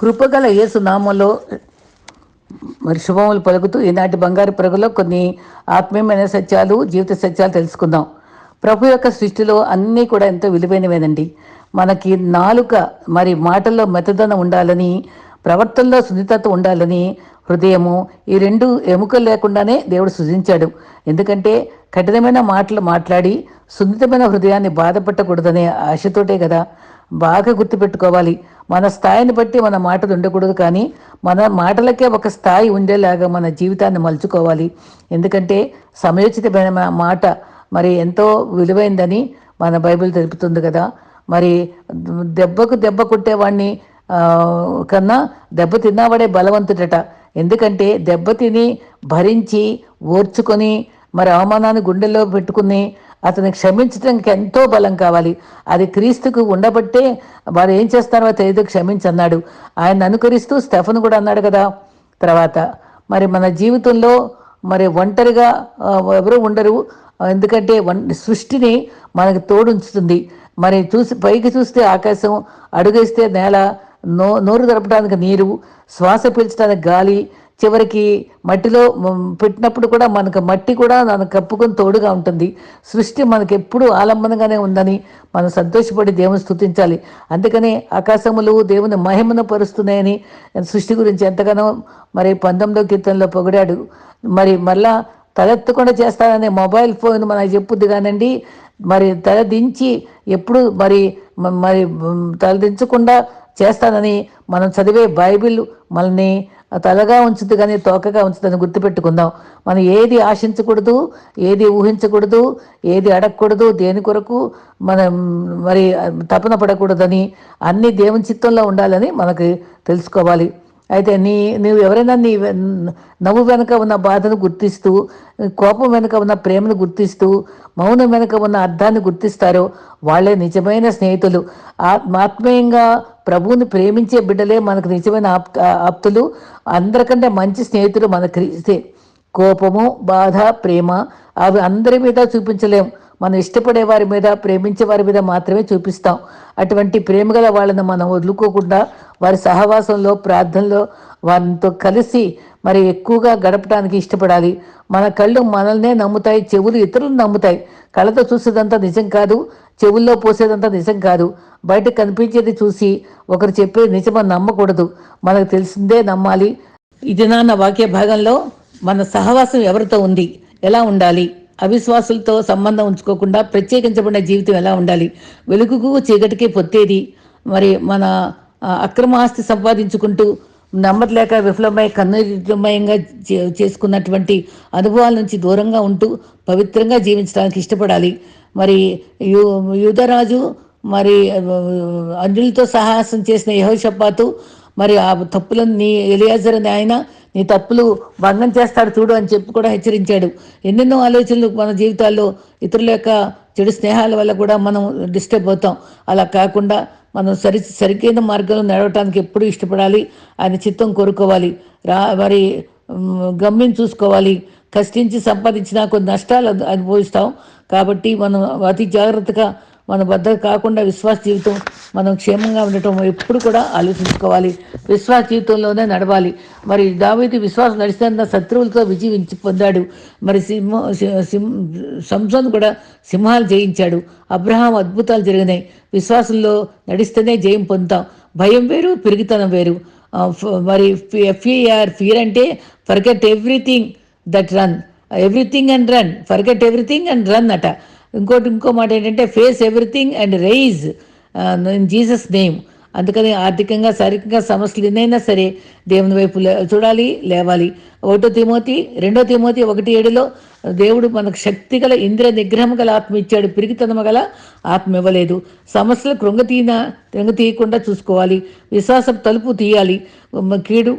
కృపగల యేసునామంలో మరి శుభములు పలుకుతూ ఈనాటి బంగారు పరుగులో కొన్ని ఆత్మీయమైన సత్యాలు జీవిత సత్యాలు తెలుసుకుందాం. ప్రభు యొక్క సృష్టిలో అన్నీ కూడా ఎంతో విలువైనవేనండి. మనకి నాలుక మరి మాటల్లో మెతదనం ఉండాలని ప్రవర్తనలో సున్నితత్వం ఉండాలని హృదయము ఈ రెండు ఎముకలు లేకుండానే దేవుడు సృజించాడు. ఎందుకంటే కఠినమైన మాటలు మాట్లాడి సున్నితమైన హృదయాన్ని బాధపెట్టకూడదనే ఆశతోటే కదా బాగా గుర్తుపెట్టుకోవాలి. మన స్థాయిని బట్టి మన మాటలు ఉండకూడదు కానీ మన మాటలకే ఒక స్థాయి ఉండేలాగా మన జీవితాన్ని మలుచుకోవాలి. ఎందుకంటే సమయోచితమైన మాట మరి ఎంతో విలువైందని మన బైబిల్ తెలుపుతుంది కదా. మరి దెబ్బకు దెబ్బ కొట్టేవాడిని కన్నా దెబ్బ తిన్నవాడే బలవంతుడట. ఎందుకంటే దెబ్బ తిని భరించి ఓర్చుకొని మరి అవమానాన్ని గుండెల్లో పెట్టుకుని అతన్ని క్షమించడానికి ఎంతో బలం కావాలి. అది క్రీస్తుకు ఉండబట్టే వారు ఏం చేస్తారో తెలియదు క్షమించన్నాడు. ఆయన అనుకరిస్తూ స్టెఫన్ కూడా అన్నాడు కదా. తర్వాత మరి మన జీవితంలో మరి ఒంటరిగా ఎవరు ఉండరు. ఎందుకంటే వన్ సృష్టిని మనకి తోడుంచుతుంది. మరి చూసి పైకి చూస్తే ఆకాశం అడుగేస్తే నేల నో నోరు దరపడానికి నీరు శ్వాస పీల్చడానికి గాలి చివరికి మట్టిలో పెట్టినప్పుడు కూడా మనకు మట్టి కూడా మనకు కప్పుకొని తోడుగా ఉంటుంది. సృష్టి మనకి ఎప్పుడూ ఆలంబనగానే ఉందని మనం సంతోషపడి దేవుని స్థుతించాలి అందుకనే ఆకాశములు దేవుని మహిమను పరుస్తున్నాయని సృష్టి గురించి ఎంతగానో మరి పంతొమ్మిదో కీర్తనలో పొగిడాడు. మరి మళ్ళా తలెత్తకుండా చేస్తాననే మొబైల్ ఫోన్ మనకు చెప్పుద్ది కానండి. మరి తలదించి ఎప్పుడు మరి మరి తలదించకుండా చేస్తానని మనం చదివే బైబిల్ మనల్ని తలగా ఉంచుతుంది కానీ తోకగా ఉంచుదని గుర్తుపెట్టుకుందాం. మనం ఏది ఆశించకూడదు ఏది ఊహించకూడదు ఏది అడగకూడదు దేని కొరకు మనం మరి తపన పడకూడదని అన్ని దేవుని చిత్తంలో ఉండాలని మనకి తెలుసుకోవాలి. అయితే నీ నువ్వు ఎవరైనా నీ నవ్వు వెనుక ఉన్న బాధను గుర్తిస్తూ కోపం వెనుక ఉన్న ప్రేమను గుర్తిస్తూ మౌనం వెనుక ఉన్న అర్థాన్ని గుర్తిస్తారో వాళ్ళే నిజమైన స్నేహితులు. ఆ- ఆత్మీయంగా ప్రభువుని ప్రేమించే బిడ్డలే మనకు నిజమైన ఆప్ ఆప్తులు. అందరికంటే మంచి స్నేహితులు మన క్రీస్తే. కోపము బాధ ప్రేమ అవి అందరి మీద చూపించలేం. మనం ఇష్టపడే వారి మీద ప్రేమించే వారి మీద మాత్రమే చూపిస్తాం. అటువంటి ప్రేమగల వాళ్ళని మనం వదులుకోకుండా వారి సహవాసంలో ప్రార్థనలో వారితో కలిసి మరి ఎక్కువగా గడపడానికి ఇష్టపడాలి. మన కళ్ళు మనల్నే నమ్ముతాయి చెవులు ఇతరులను నమ్ముతాయి. కళ్ళతో చూసేదంతా నిజం కాదు చెవుల్లో పోసేదంతా నిజం కాదు. బయట కనిపించేది చూసి ఒకరు చెప్పేది నిజమని నమ్మకూడదు. మనకు తెలిసిందే నమ్మాలి. ఇది నాన్న వాక్య భాగంలో మన సహవాసం ఎవరితో ఉంది? ఎలా ఉండాలి? అవిశ్వాసులతో సంబంధం ఉంచుకోకుండా ప్రత్యేకించబడిన జీవితం ఎలా ఉండాలి? వెలుగుకు చీకటికి పొత్తేది. మరి మన అక్రమ ఆస్తి సంపాదించుకుంటూ నమ్మట్లేక విఫలమై కన్నుమయంగా చే- చేసుకున్నటువంటి అనుభవాల నుంచి దూరంగా ఉంటూ పవిత్రంగా జీవించడానికి ఇష్టపడాలి. మరి యు యూదరాజు మరి అంజులతో సాహసం చేసిన యహోషపాతు మరి ఆ తప్పులను నీ ఎలియాజర్ అని ఆయన నీ తప్పులు భంగం చేస్తాడు చూడు అని చెప్పి కూడా హెచ్చరించాడు. ఎన్నెన్నో ఆలోచనలు మన జీవితాల్లో ఇతరుల యొక్క చెడు స్నేహాల వల్ల కూడా మనం డిస్టర్బ్ అవుతాం. అలా కాకుండా మనం సరి సరికైన మార్గంలో నడవటానికి ఎప్పుడూ ఇష్టపడాలి ఆయన చిత్తం కోరుకోవాలి రా మరి గమ్యం చూసుకోవాలి. కష్టించి సంపాదించిన కొన్ని నష్టాలు అనుభవిస్తాం. కాబట్టి మనం అతి జాగ్రత్తగా మన బద్ద కాకుండా విశ్వాస జీవితం మనం క్షేమంగా ఉండటం ఎప్పుడు కూడా ఆలోచించుకోవాలి. విశ్వాస జీవితంలోనే నడవాలి. మరి దావీదు విశ్వాసం నడిచిన శత్రువులతో విజయించి పొందాడు. మరి సింహ సింహం సంసోన్ కూడా సింహాలు జయించాడు. అబ్రహాం అద్భుతాలు జరిగినాయి. విశ్వాసంలో నడిస్తేనే జయం పొందుతాం. భయం వేరు పెరుగుతనం వేరు. మరి F E A R fear అంటే forget everything that run everything and run forget everything and run అట. ఇంకోటి ఇంకో మాట ఏంటంటే face everything and rise in Jesus name అందుకని ఆర్థికంగా శారీరకంగా సమస్యలు ఎన్నైనా సరే దేవుని వైపు లే- చూడాలి లేవాలి. ఒకటో తిమోతి రెండో తిమోతి ఒకటి ఏడులో దేవుడు మనకు శక్తి గల ఇంద్ర నిగ్రహం గల ఆత్మ ఇచ్చాడు. పిరిగితనము గల ఆత్మ ఇవ్వలేదు. సమస్యలు కృంగతీన కృంగతీయకుండా చూసుకోవాలి. విశ్వాసం తలుపు తీయాలి. కీడు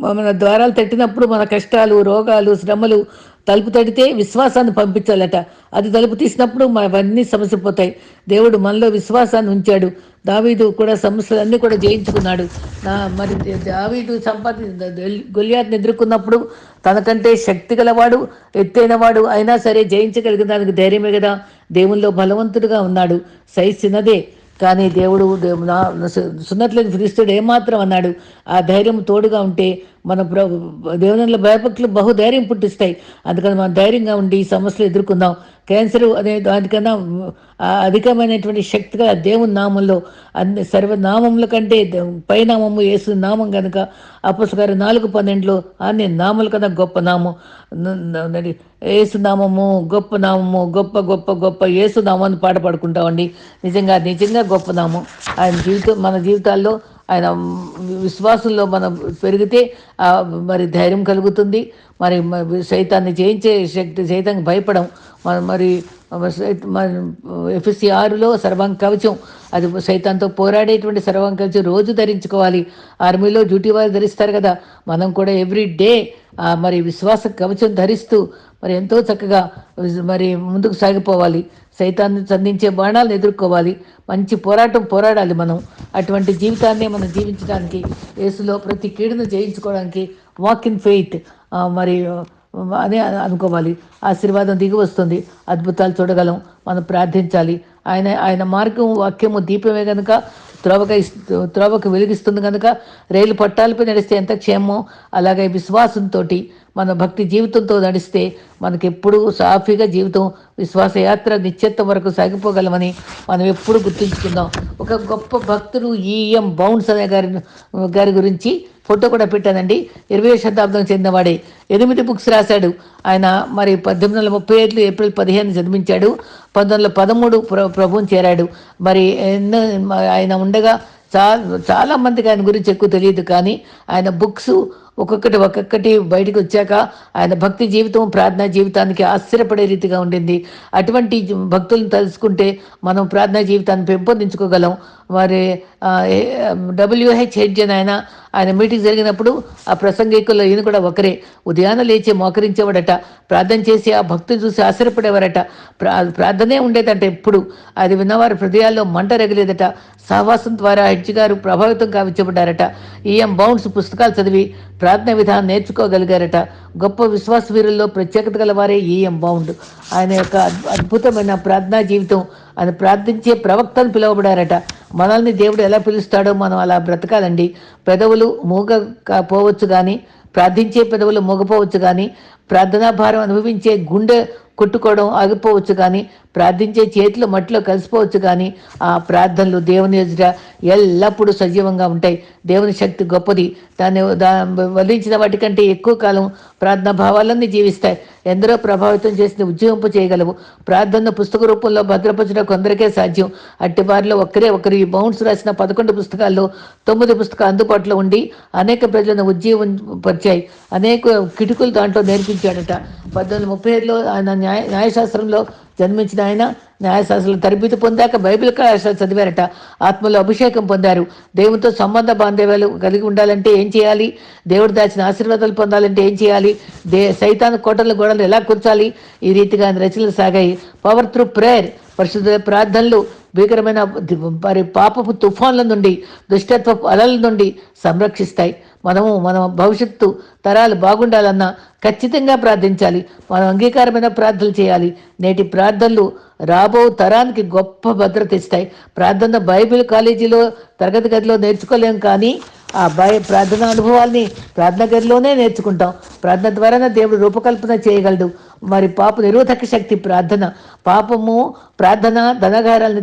మన ద్వారాలు తట్టినప్పుడు మన కష్టాలు రోగాలు శ్రమలు తలుపు తడితే విశ్వాసాన్ని పంపించాలట. అది తలుపు తీసినప్పుడు మనవన్నీ సమస్య పోతాయి దేవుడు మనలో విశ్వాసాన్ని ఉంచాడు. దావీదు కూడా సమస్యలన్నీ కూడా జయించుకున్నాడు. నా మరి దావీదు సంపాది గొలియాత్ని ఎదుర్కొన్నప్పుడు తనకంటే శక్తి గలవాడు ఎత్తైనవాడు అయినా సరే జయించగలిగిన దానికి ధైర్యమే కదా. దేవుల్లో బలవంతుడుగా ఉన్నాడు. సైజ్ చిన్నదే కానీ దేవుడు సున్నట్లేదు నా- ఏమాత్రం అన్నాడు? ఆ ధైర్యం తోడుగా ఉంటే మన ప్ర- దేవునిలో భయభక్తులు బహు ధైర్యం పుట్టిస్తాయి. అందుకని మనం ధైర్యంగా ఉండి ఈ సమస్యలు ఎదుర్కొందాం. క్యాన్సర్ అనే దానికన్నా అధికమైనటువంటి శక్తిగా దేవుని నామంలో అన్ని సర్వనామముల కంటే పైనామము యేసు నామం కనుక అపస్గారు నాలుగు పన్నెండులో అన్ని నామల కన్నా గొప్ప నామం. యేసు నామము గొప్ప నామము గొప్ప గొప్ప గొప్ప యేసు నామాన్ని పాట పాడుకుంటామండి. నిజంగా నిజంగా గొప్ప నామం. ఆయన జీవితం మన జీవితాల్లో ఆయన విశ్వాసంలో మనం పెరిగితే మరి ధైర్యం కలుగుతుంది. మరి సైతాన్ని జయించే శక్తి సైతానికి భయపడం. మరి ఎఫ్ఎస్సి ఆరులో సర్వాంగ కవచం. అది సైతాంతో పోరాడేటువంటి సర్వాంగ కవచం రోజు ధరించుకోవాలి. ఆర్మీలో డ్యూటీ వారు ధరిస్తారు కదా. మనం కూడా ఎవ్రీ డే మరి విశ్వాస కవచం ధరిస్తూ మరి ఎంతో చక్కగా మరి ముందుకు సాగిపోవాలి. సైతాన్ని సంధించే బాణాలను ఎదుర్కోవాలి. మంచి పోరాటం పోరాడాలి మనం. అటువంటి జీవితాన్ని మనం జీవించడానికి యేసులో ప్రతి కీడును జయించుకోవడానికి వాక్ ఇన్ ఫెయిత్ మరి అని అనుకోవాలి. ఆశీర్వాదం దిగి వస్తుంది. అద్భుతాలు చూడగలం. మనం ప్రార్థించాలి. ఆయన ఆయన మార్గం వాక్యము దీపమే కనుక త్రోవక ఇస్తు- త్రోవకు వెలిగిస్తుంది కనుక రైలు పట్టాలపై నడిస్తే ఎంత క్షేమో అలాగే విశ్వాసంతో మన భక్తి జీవితంతో నడిస్తే మనకి ఎప్పుడు సాఫీగా జీవితం విశ్వాసయాత్ర నిత్యత్వం నిశ్చిత్తం వరకు సాగిపోగలమని మనం ఎప్పుడు గుర్తుంచుకుందాం. ఒక గొప్ప భక్తుడు ఈఎం బౌన్స్ అనే గారి గారి గురించి ఫోటో కూడా పెట్టానండి ఇరవై శతాబ్దం చెందినవాడే. ఎనిమిది బుక్స్ రాశాడు. ఆయన మరి పద్దెనిమిది వందల ముప్పై ఏళ్ళు ఏప్రిల్ పదిహేను జన్మించాడు. పంతొమ్మిది వందల పదమూడు ప్ర ప్రభువుని చేరాడు. మరి ఎన్నో ఆయన ఉండగా చాలా చాలా మందికి ఆయన గురించి ఎక్కువ తెలియదు కానీ ఆయన బుక్స్ ఒక్కొక్కటి ఒక్కొక్కటి బయటకు వచ్చాక ఆయన భక్తి జీవితం ప్రార్థనా జీవితానికి ఆశ్చర్యపడే రీతిగా ఉండింది. అటువంటి భక్తులను తెలుసుకుంటే మనం ప్రార్థనా జీవితాన్ని పెంపొందించుకోగలం. మరి డబ్ల్యూహెచ్ హెడ్జన్ అని ఆయన ఆయన మీటింగ్ జరిగినప్పుడు ఆ ప్రసంగికుల్లో ఈయన కూడా ఒకరే. ఉదయాన లేచి మోకరించేవాడట ప్రార్థన చేసి ఆ భక్తులు చూసి ఆశ్చర్యపడేవారట. ప్రా ప్రార్థనే ఉండేదంట ఎప్పుడు. అది విన్నవారి హృదయాల్లో మంట రగిలేదట. సహవాసం ద్వారా హెడ్జ్ గారు ప్రభావితం కావించబడ్డారట. ఈఎం బౌండ్స్ పుస్తకాలు చదివి ప్రార్థన విధానం నేర్చుకోగలిగారట. గొప్ప విశ్వాస వీరుల్లో ప్రత్యేకత గల వారే ఈఎం బౌండ్ ఆయన యొక్క అద్భుతమైన ప్రార్థనా జీవితం. ఆయన ప్రార్థించే ప్రవక్తను పిలువబడారట. మనల్ని దేవుడు ఎలా పిలుస్తాడో మనం అలా బ్రతకాలండి. పెదవులు మూగ పోవచ్చు కానీ ప్రార్థించే పెదవులు మూగపోవచ్చు కానీ ప్రార్థనా భారం అనుభవించే గుండె కొట్టుకోవడం ఆగిపోవచ్చు కానీ ప్రార్థించే చేతులు మట్టిలో కలిసిపోవచ్చు కానీ ఆ ప్రార్థనలు దేవుని ఎదుట ఎల్లప్పుడూ సజీవంగా ఉంటాయి. దేవుని శక్తి గొప్పది. దాన్ని దా వల్లించిన వాటికంటే ఎక్కువ కాలం ప్రార్థనా భావాలన్నీ జీవిస్తాయి. ఎందరో ప్రభావితం చేసిన ఉద్యోగింపు చేయగలవు. ప్రార్థన పుస్తక రూపంలో భద్రపరచడం కొందరికే సాధ్యం. అట్టి వారిలో ఒక్కరే ఒకరు. ఈ బౌన్స్ రాసిన పదకొండు పుస్తకాల్లో తొమ్మిది పుస్తకాలు అందుబాటులో ఉండి అనేక ప్రజలను ఉజ్జీవం పరిచాయి. అనేక కిటుకులు దాంట్లో నేర్పించాడట. పద్దెనిమిది ముప్పై ఐదులో ఆయన న్యాయ న్యాయశాస్త్రంలో జన్మించిన ఆయన న్యాయశాస్త్రంలో తరబితి పొందాక బైబిల్ కళాశాల చదివారట. ఆత్మలో అభిషేకం పొందారు. దేవునితో సంబంధ బాంధవ్యాలు కలిగి ఉండాలంటే ఏం చేయాలి? దేవుడు దాచిన ఆశీర్వాదాలు పొందాలంటే ఏం చేయాలి? దే సైతాన్ కోటల గోడలు ఎలా కూర్చాలి? ఈ రీతిగా ఆయన రచనలు సాగాయి. పవర్ త్రూ ప్రేయర్ పరిశుద్ధ ప్రార్థనలు భీకరమైన మరి పాపపు తుఫాన్ల నుండి దుష్టత్వ అలల నుండి సంరక్షిస్తాయి. మనము మన భవిష్యత్తు తరాలు బాగుండాలన్నా ఖచ్చితంగా ప్రార్థించాలి. మనం అంగీకారమైన ప్రార్థనలు చేయాలి. నేటి ప్రార్థనలు రాబో తరానికి గొప్ప భద్రత ఇస్తాయి. ప్రార్థన బైబిల్ కాలేజీలో తరగతి గదిలో నేర్చుకోలేం కానీ ఆ భయ ప్రార్థన అనుభవాల్ని ప్రార్థన గదిలోనే నేర్చుకుంటాం. ప్రార్థన ద్వారానే దేవుడు రూపకల్పన చేయగలడు. మరి పాప నిరోధక శక్తి ప్రార్థన. పాపము ప్రార్థన ధనగారాలను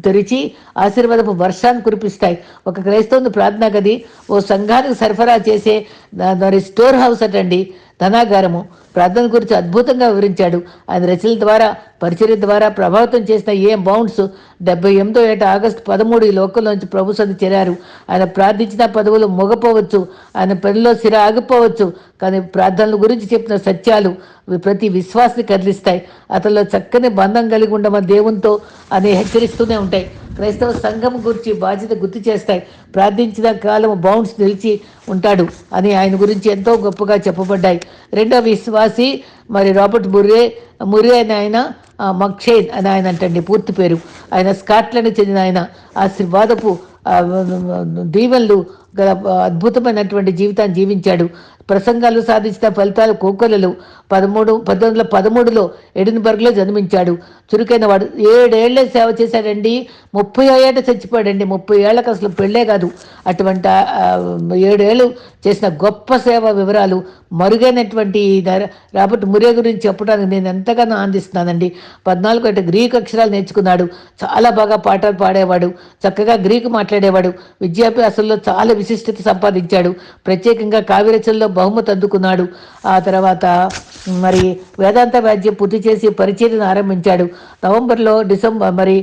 తెరిచి ఆశీర్వాదపు వర్షాన్ని కురిపిస్తాయి. ఒక క్రైస్తవుని ప్రార్థన గది ఓ సంఘానికి సరఫరా చేసే మరి స్టోర్ హౌస్ అటండి. ధనాగారము. ప్రార్థన గురించి అద్భుతంగా వివరించాడు. ఆయన రచనల ద్వారా పరిచర్య ద్వారా ప్రభావితం చేసిన ఏ బౌండ్స్ డెబ్బై ఎనిమిదో ఏట ఆగస్టు పదమూడు ఈ లోకంలోంచి ప్రభు సన్ని చేరారు. ఆయన ప్రార్థించిన పదవులు మొగపోవచ్చు. ఆయన పనిలో సిర ఆగిపోవచ్చు కానీ ప్రార్థనల గురించి చెప్పిన సత్యాలు ప్రతి విశ్వాసాన్ని కదిలిస్తాయి. అతనిలో చక్కని బంధం కలిగి ఉండమని దేవునితో అని హెచ్చరిస్తూనే ఉంటాయి. క్రైస్తవ సంఘం గురించి బాధ్యత గుర్తు చేస్తాయి. ప్రార్థించిన కాలం బౌండ్స్ నిలిచి ఉంటాడు అని ఆయన గురించి ఎంతో గొప్పగా చెప్పబడ్డాయి. రెండో విశ్వాసి మరి రాబర్ట్ బుర్రే ముర్రే అని ఆయన మక్షేన్ అని ఆయన అంటండి పూర్తి పేరు. ఆయన స్కాట్లాండ్ చెందిన ఆయన. ఆశీర్వాదపు ఆ, దీవెనలు గల అద్భుతమైనటువంటి జీవితాన్ని జీవించాడు. ప్రసంగాలు సాధించిన ఫలితాలు కోకొలలు పదమూడు పద్దెనిమిది వందల పదమూడులో ఎడిన్బర్గ్లో జన్మించాడు. చురుకైన వాడు. ఏడేళ్ళే సేవ చేశాడండి. ముప్పై ఏట చచ్చిపోయాడండి. ముప్పై ఏళ్ళకి అసలు పెళ్ళే కాదు. అటువంటి ఏడేళ్ళు చేసిన గొప్ప సేవ వివరాలు మరుగైనటువంటి రాబర్ట్ మురే గురించి చెప్పడానికి నేను ఎంతగానో ఆనందిస్తున్నానండి. పద్నాలుగు అంటే గ్రీక్ అక్షరాలు నేర్చుకున్నాడు. చాలా బాగా పాటలు పాడేవాడు. చక్కగా గ్రీకు మాట్లాడేవాడు. విద్యాభ్యాసంలో చాలా విశిష్టత సంపాదించాడు. ప్రత్యేకంగా కావ్యరచనలో బహుమతి అందుకున్నాడు. ఆ తర్వాత మరి వేదాంత వ్యాధ్యం పూర్తి చేసి పరిచర్యను ఆరంభించాడు. నవంబర్లో డిసెంబర్ మరి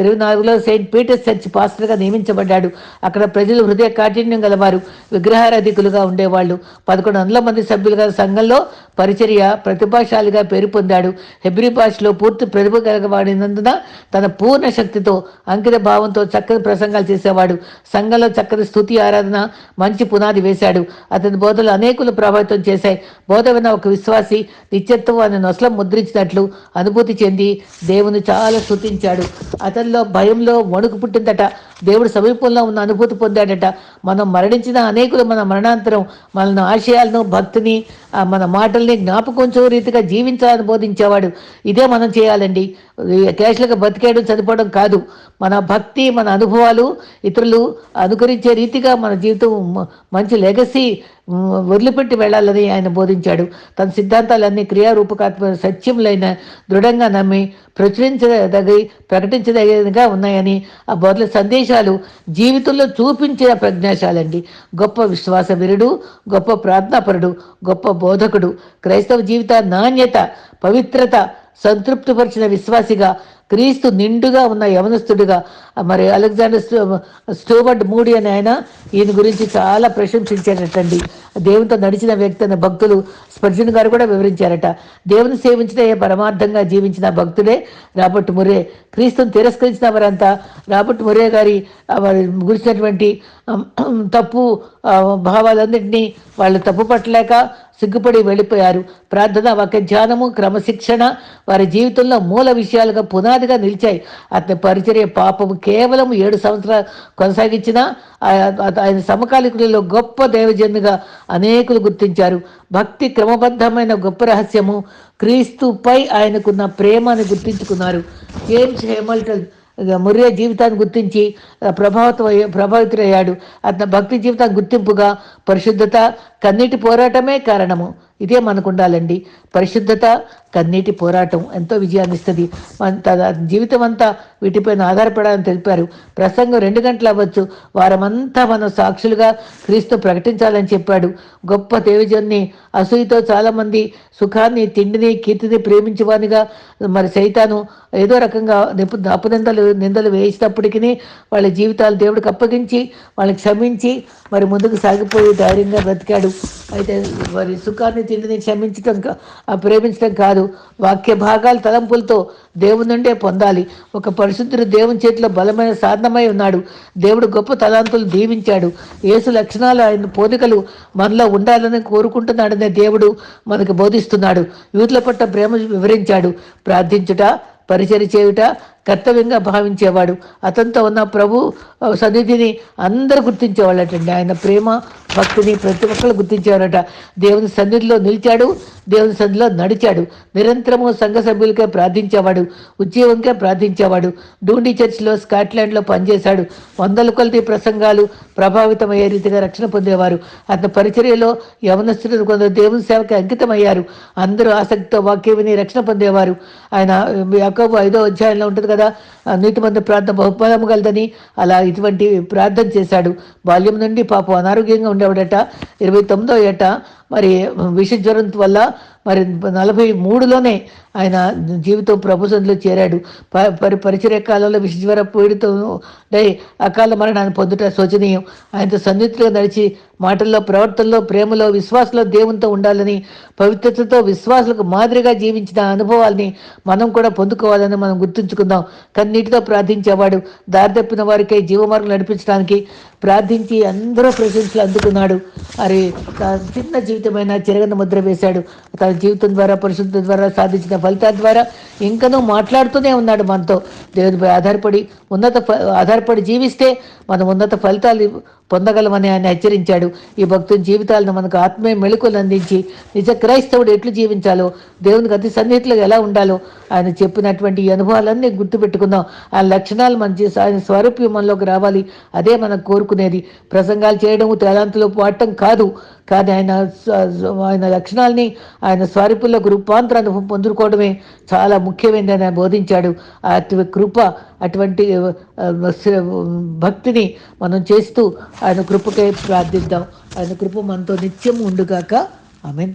ఇరవై నాలుగులో సెయింట్ పీటర్స్ చర్చ్ పాస్టర్గా నియమించబడ్డాడు. అక్కడ ప్రజలు హృదయ కాఠిన్యం గలవారు విగ్రహారాధికులుగా ఉండేవాళ్ళు. పదకొండు వందల మంది సభ్యులుగా సంఘంలో పరిచర్య ప్రతిభాశాలిగా పేరు పొందాడు. హెబ్రి భాషలో పూర్తి ప్రతిభ కలగవాడినందున తన పూర్ణ శక్తితో అంకిత భావంతో చక్కని ప్రసంగాలు చేసేవాడు. సంఘంలో చక్కని స్థుతి ఆరాధన మంచి పునాది వేశాడు. అతని బోధలు అనేకులు ప్రభావితం చేశాయి. బోధవిన ఒక విశ్వాసి నిత్యత్వం అనే నొసలం ముద్రించినట్లు అనుభూతి చెంది దేవుని చాలా స్థుతించాడు అతనిలో భయంలో వణుకు పుట్టిందట. దేవుడు సమీపంలో ఉన్న అనుభూతి పొందాడట. మనం మరణించిన అనేకులు మన మరణాంతరం మన ఆశయాలను భక్తిని మన మాటల్ని జ్ఞాపకం రీతిగా జీవించాలని బోధించేవాడు. ఇదే మనం చేయాలండి. క్యాష్లుగా బతికేయడం చనిపోవడం కాదు. మన భక్తి మన అనుభవాలు ఇతరులు అనుకరించే రీతిగా మన జీవితం మంచి లెగసీ వదిలిపెట్టి వెళ్ళాలని ఆయన బోధించాడు. తన సిద్ధాంతాలన్నీ క్రియారూపకాత్మక సత్యములైన దృఢంగా నమ్మి ప్రచురించదగి ప్రకటించదగినగా ఉన్నాయని ఆ బోధల సందేశాలు జీవితంలో చూపించిన ప్రజ్ఞాశాలండి. గొప్ప విశ్వాస విరుడు గొప్ప ప్రార్థనాపరుడు గొప్ప బోధకుడు క్రైస్తవ జీవిత నాణ్యత పవిత్రత సంతృప్తిపరిచిన విశ్వాసిగా క్రీస్తు నిండుగా ఉన్న యవనస్తుడిగా మరి అలెగ్జాండర్ స్టూ- మూడి అని ఆయన ఈయన గురించి చాలా ప్రశంసించారటండి. దేవునితో నడిచిన వ్యక్తి అనే భక్తులు స్పర్జన్ గారు కూడా వివరించారట. దేవుని సేవించిన పరమార్థంగా జీవించిన భక్తుడే రాబర్ట్ మురే. క్రీస్తుని తిరస్కరించిన వారంతా రాబర్ట్ మురే గారి వారి గురించినటువంటి తప్పు భావాలన్నింటినీ వాళ్ళు తప్పు పట్టలేక సిగ్గుపడి వెళ్ళిపోయారు. ప్రార్థన వాక్య ధ్యానము క్రమశిక్షణ వారి జీవితంలో మూల విషయాలుగా పునాదిగా నిలిచాయి. అతని పరిచర్య పాపము కేవలం ఏడు సంవత్సరాలు కొనసాగించిన ఆయన సమకాలికులలో గొప్ప దేవజనుగా అనేకులు గుర్తించారు. భక్తి క్రమబద్ధమైన గొప్ప రహస్యము క్రీస్తుపై ఆయనకున్న ప్రేమను గుర్తించుకున్నారు. జేమ్స్ హేమల్టన్ ఇక ముర్రే జీవితాన్ని గుర్తించి ప్రభావితం అయ్య- ప్రభావితుడయ్యాడు. అతని భక్తి జీవితాన్ని గుర్తింపుగా పరిశుద్ధత కన్నీటి పోరాటమే కారణము. ఇదే మనకు ఉండాలండి పరిశుద్ధత కన్నీటి పోరాటం ఎంతో విజయాన్ని ఇస్తుంది. జీవితం అంతా వీటిపైన ఆధారపడాలని తెలిపారు. ప్రసంగం రెండు గంటలు అవ్వచ్చు. వారమంతా మనం సాక్షులుగా క్రీస్తు ప్రకటించాలని చెప్పాడు. గొప్ప దేవజన్ని అసూయతో చాలామంది సుఖాన్ని తిండిని కీర్తిని ప్రేమించేవానిగా మరి సైతాను ఏదో రకంగా నిపు అపనిందలు నిందలు వేసినప్పటికీ వాళ్ళ జీవితాలు దేవుడికి అప్పగించి వాళ్ళని క్షమించి మరి ముందుకు సాగిపోయి ధైర్యంగా బ్రతికాడు. అయితే మరి సుఖాన్ని తిండిని క్షమించటం ప్రేమించటం కాదు. వాక్య భాగాలు తలంపులతో దేవుని నుండే పొందాలి. ఒక పరిశుద్ధుడు దేవుని చేతిలో బలమైన సాధనమై ఉన్నాడు. దేవుడు గొప్ప తలాంతులు దీవించాడు. యేసు లక్షణాలు ఆయన పోలికలు మనలో ఉండాలని కోరుకుంటున్నాడనే దేవుడు మనకు బోధిస్తున్నాడు. యూతుల పట్ల ప్రేమ వివరించాడు. ప్రార్థించుట పరిచయం చేయుట కర్తవ్యంగా భావించేవాడు. అతనితో ఉన్న ప్రభు సన్నిధిని అందరు గుర్తించేవాళ్ళటండి. ఆయన ప్రేమ భక్తిని ప్రతి ఒక్కరు గుర్తించేవారట దేవుని సన్నిధిలో నిలిచాడు దేవుని సన్నిధిలో నడిచాడు. నిరంతరము సంఘ సభ్యులకే ప్రార్థించేవాడు ఉద్యోగంకే ప్రార్థించేవాడు. డూండి చర్చిలో స్కాట్లాండ్లో పనిచేశాడు. వందల కొలది ప్రసంగాలు ప్రభావితమయ్యే రీతిగా రక్షణ పొందేవారు. అతని పరిచర్యలో యవనస్తులు కొందరు దేవుని సేవకి అంకితమయ్యారు. అందరూ ఆసక్తితో వాక్యం విని రక్షణ పొందేవారు. ఆయన యాకోబు ఐదో అధ్యాయంలో ఉంటుంది కదా నీతిమంది ప్రార్థన బహుఫలము కలదని అలా ఇటువంటి ప్రార్థన చేశాడు. బాల్యం నుండి పాపం అనారోగ్యంగా ఉండేవాడట ఇరవై తొమ్మిదో ఏట మరి విష జ్వరం వల్ల మరి నలభై మూడులోనే ఆయన జీవితం ప్రభుత్వంలో చేరాడు. ప- పరి పరిచర్య కాలంలో విషజ్వర పీడితం డై అకాల మరణాన్ని పొందుట శోచనీయం. ఆయనతో సన్నిహితులుగా నడిచి మాటల్లో ప్రవర్తనలో ప్రేమలో విశ్వాసంలో దేవునితో ఉండాలని పవిత్రతతో విశ్వాసులకు మాదిరిగా జీవించిన అనుభవాల్ని మనం కూడా పొందుకోవాలని మనం గుర్తుంచుకుందాం. కన్నీటితో ప్రార్థించేవాడు దారి తప్పిన వారికై జీవమార్గం నడిపించడానికి ప్రార్థించి అందరూ ప్రశంసలు అందుకున్నాడు. అరే చిన్న జీవితమైన చిరగన ముద్ర వేశాడు. తన జీవితం ద్వారా పరిశుద్ధం ద్వారా సాధించిన ఫలితాల ద్వారా ఇంకనూ మాట్లాడుతూనే ఉన్నాడు మనతో. దేవునిపై ఆధారపడి ఉన్నత ఫ- ఆధారపడి జీవిస్తే మనం ఉన్నత ఫలితాలు పొందగలమని ఆయన హెచ్చరించాడు. ఈ భక్తుల జీవితాలను మనకు ఆత్మీయ మెళుకులు అందించి నిజ క్రైస్తవుడు ఎట్లు జీవించాలో దేవునికి అతి సన్నిహితులు ఎలా ఉండాలో ఆయన చెప్పినటువంటి ఈ అనుభవాలన్నీ గుర్తుపెట్టుకుందాం. ఆ లక్షణాలు మన ఆయన స్వరూప్యం మనలోకి రావాలి. అదే మనం కోరుకునేది. ప్రసంగాలు చేయడం తేలాంతులో పాడటం కాదు. కానీ ఆయన ఆయన లక్షణాలని ఆయన స్వరూపులకు రూపాంతరాన్ని పొందుకోవడమే చాలా ముఖ్యమైనది ఆయన బోధించాడు. అటు కృప అటువంటి భక్తిని మనం చేస్తూ ఆయన కృపకై ప్రార్థిద్దాం. ఆయన కృప మనతో నిత్యం ఉండుగాక. మీన్